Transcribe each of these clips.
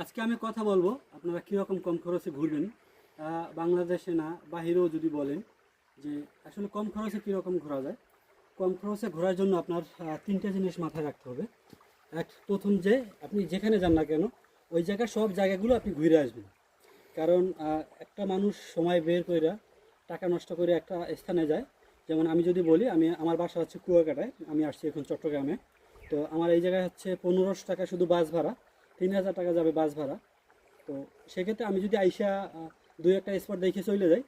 আজকে আমি কথা বলব, আপনারা কীরকম কম খরচে ঘুরবেন বাংলাদেশে না, বাহিরেও যদি বলেন যে আসলে কম খরচে কীরকম ঘোরা যায়। কম খরচে ঘোরার জন্য আপনার তিনটে জিনিস মাথায় রাখতে হবে। এক, প্রথম যে আপনি যেখানে যান না কেন, ওই জায়গার সব জায়গাগুলো আপনি ঘুরে আসবেন। কারণ একটা মানুষ সময় বের করে টাকা নষ্ট করে একটা স্থানে যায়। যেমন আমি যদি বলি, আমি, আমার বাসা হচ্ছে কুয়াকাটায়, আমি আসছি এখন চট্টগ্রামে। তো আমার এই জায়গায় হচ্ছে পনেরোশো টাকা শুধু বাস ভাড়া। তিন হাজার টাকা যাবে বাস ভাড়া। তো সেক্ষেত্রে আমি যদি আইসা দুই একটা স্পট দেখে চলে যাই,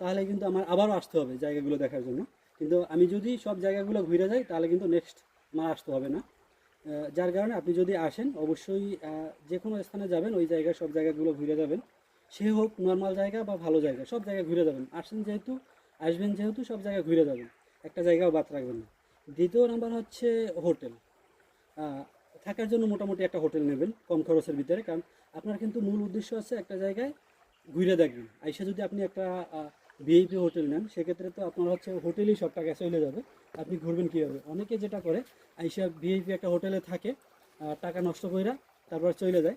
তাহলে কিন্তু আমার আবারও আসতে হবে জায়গাগুলো দেখার জন্য। কিন্তু আমি যদি সব জায়গাগুলো ঘুরে যাই, তাহলে কিন্তু নেক্সট আমার আসতে হবে না। যার কারণে আপনি যদি আসেন, অবশ্যই যে কোনো স্থানে যাবেন, ওই জায়গায় সব জায়গাগুলো ঘুরে যাবেন। সে হোক নর্মাল জায়গা বা ভালো জায়গা, সব জায়গায় ঘুরে যাবেন। আসেন যেহেতু, আসবেন যেহেতু, সব জায়গায় ঘুরে যাবেন। একটা জায়গাও বাদ রাখবেন না। দ্বিতীয় নাম্বার হচ্ছে হোটেল। থাকার জন্য মোটামুটি একটা হোটেল নেবেন, কম খরচের ভিতরে। কারণ আপনার কিন্তু মূল উদ্দেশ্য আছে একটা জায়গায় ঘুরে দেখবেন। আইসা যদি আপনি একটা ভিআইপি হোটেল নেন, সেক্ষেত্রে তো আপনার হচ্ছে হোটেলেই সব টাকা চলে যাবে। আপনি ঘুরবেন কীভাবে? অনেকে যেটা করে, আইসা ভিআইপি একটা হোটেলে থাকে টাকা নষ্ট কইরা তারপর চলে যায়,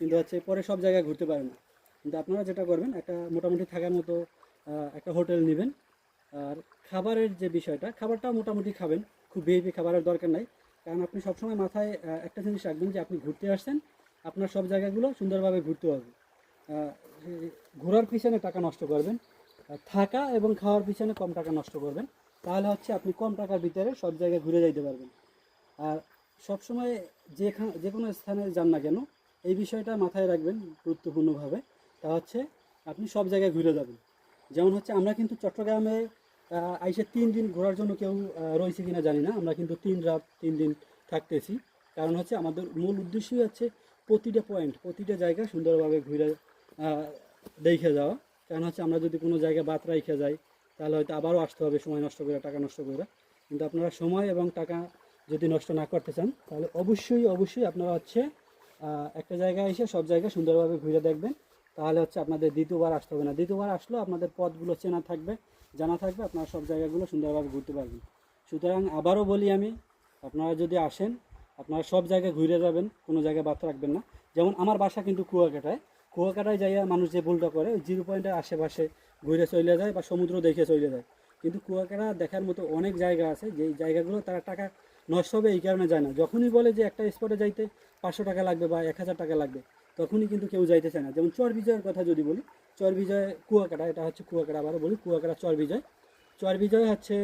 কিন্তু হচ্ছে পরে সব জায়গায় ঘুরতে পারে না। কিন্তু আপনারা যেটা করবেন, একটা মোটামুটি থাকার মতো একটা হোটেল নেবেন। আর খাবারের যে বিষয়টা খাবারটা মোটামুটি খাবেন। খুব ভিআইপি খাবারের দরকার নাই। কারণ আপনি সবসময় মাথায় একটা জিনিস রাখবেন যে আপনি ঘুরতে আসছেন, আপনার সব জায়গাগুলো সুন্দরভাবে ঘুরতে হবে। ঘোরার পিছনে টাকা নষ্ট করবেন থাকা এবং খাওয়ার পিছনে কম টাকা নষ্ট করবেন। তাহলে হচ্ছে আপনি কম টাকার ভিতরে সব জায়গায় ঘুরে যাইতে পারবেন। আর সবসময় যেখানে যে কোনো স্থানে যান না কেন, এই বিষয়টা মাথায় রাখবেন গুরুত্বপূর্ণভাবে। তা হচ্ছে আপনি সব জায়গায় ঘুরে যাবেন। যেমন হচ্ছে আমরা কিন্তু চট্টগ্রামে আইসে তিন দিন ঘোরার জন্য কেউ রয়েছে কিনা জানি না। আমরা কিন্তু তিন রাত, তিন দিন থাকতেছি। কারণ হচ্ছে আমাদের মূল উদ্দেশ্যই হচ্ছে প্রতিটা পয়েন্ট প্রতিটা জায়গা সুন্দরভাবে ঘুরে দেখে যাওয়া। কারণ হচ্ছে আমরা যদি কোনো জায়গায় বাত রাইখে যাই, তাহলে হয়তো আবারও আসতে হবে, সময় নষ্ট করে, টাকা নষ্ট করে। কিন্তু আপনারা সময় এবং টাকা যদি নষ্ট না করতে চান, তাহলে অবশ্যই অবশ্যই আপনারা হচ্ছে একটা জায়গায় এসে সব জায়গায় সুন্দরভাবে ঘুরে দেখবেন। তাহলে হচ্ছে আপনাদের দ্বিতীয়বার আসতে হবে না। দ্বিতীয়বার আসলেও আপনাদের পথগুলো চেনা থাকবে। জানা থাকবে, আপনারা সব জায়গাগুলো সুন্দরভাবে ঘুরতে পারবেন। সুতরাং আবারও বলি আমি, আপনারা যদি আসেন, আপনারা সব জায়গায় ঘুরে যাবেন, কোনো জায়গায় বাদ রাখবেন না। যেমন আমার বাসা কিন্তু কুয়াকাটায়। কুয়াকাটায় যাইয়া মানুষ যে ভুলটা করে, ওই জিরো পয়েন্টের আশেপাশে ঘুরে চলে যায় বা সমুদ্র দেখে চলে যায়। কিন্তু কুয়াকাটা দেখার মতো অনেক জায়গা আছে, যে জায়গাগুলো তারা টাকা নষ্ট হবে এই কারণে যায় না। যখনই বলে যে একটা স্পটে যাইতে পাঁচশো টাকা লাগবে বা এক হাজার টাকা লাগবে তখনই কিন্তু কেউ যাইতে চায় না। যেমন চর বিজয়ের কথা যদি বলি, চর বিজয় কুয়াকাটা, এটা হচ্ছে কুয়াকাটা আবারও বলি, কুয়াকাটা চর বিজয়। চর বিজয় হচ্ছে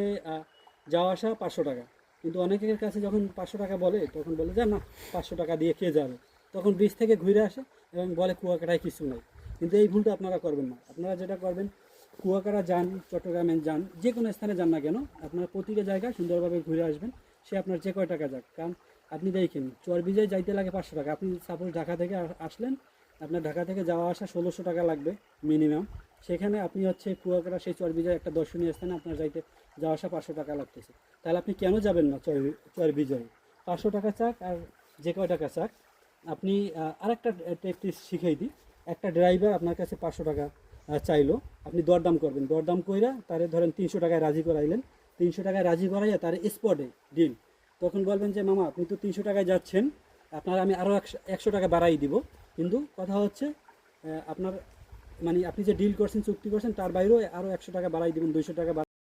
যাওয়া আসা পাঁচশো টাকা। কিন্তু অনেকের কাছে যখন পাঁচশো টাকা বলে, তখন বলে যে, না, পাঁচশো টাকা দিয়ে কে যাবে? তখন বীজ থেকে ঘুরে আসে এবং বলে, কুয়াকাটায় কিছু নেই। কিন্তু এই ভুলটা আপনারা করবেন না। আপনারা যেটা করবেন, কুয়াকাটা যান, চট্টগ্রামে যান, যে কোনো স্থানে যান না কেন, আপনারা প্রতিটা জায়গায় সুন্দরভাবে ঘুরে আসবেন। সে আপনার যে কয় টাকা যাক। কারণ আপনি দেখেন চর বিজয় যাইতে লাগে পাঁচশো টাকা। আপনি সাপোজ ঢাকা থেকে আসলেন, আপনার ঢাকা থেকে যাওয়া আসা ষোলোশো টাকা লাগবে মিনিমাম সেখানে আপনি হচ্ছে কুয়াকাটা, সেই চর বিজয় একটা দর্শনীয় স্থানে আপনার যাইতে, যাওয়া আসা পাঁচশো টাকা লাগতেছে। তাহলে আপনি কেন যাবেন না চর চর বিজয় পাঁচশো টাকা চাক আর যে কয় টাকা চাক, আপনি আরেকটা টেকটিস শিখাই দিই। একটা ড্রাইভার আপনার কাছে পাঁচশো টাকা চাইলো, আপনি দরদাম করবেন। দরদাম কইরা তারে ধরেন তিনশো টাকায় রাজি করাইলেন। তিনশো টাকায় রাজি করাইয়া তার স্পটে ডিল তখন বলবেন যে, মামা, আপনি তো তিনশো টাকায় যাচ্ছেন, আপনার আমি আরও একশো টাকা বাড়াই দিব। কিন্তু কথা হচ্ছে আপনার মানে আপনি যে ডিল করছেন, চুক্তি করছেন, তার বাইরেও আরও একশো টাকা বাড়াই দেবেন, দুইশো টাকা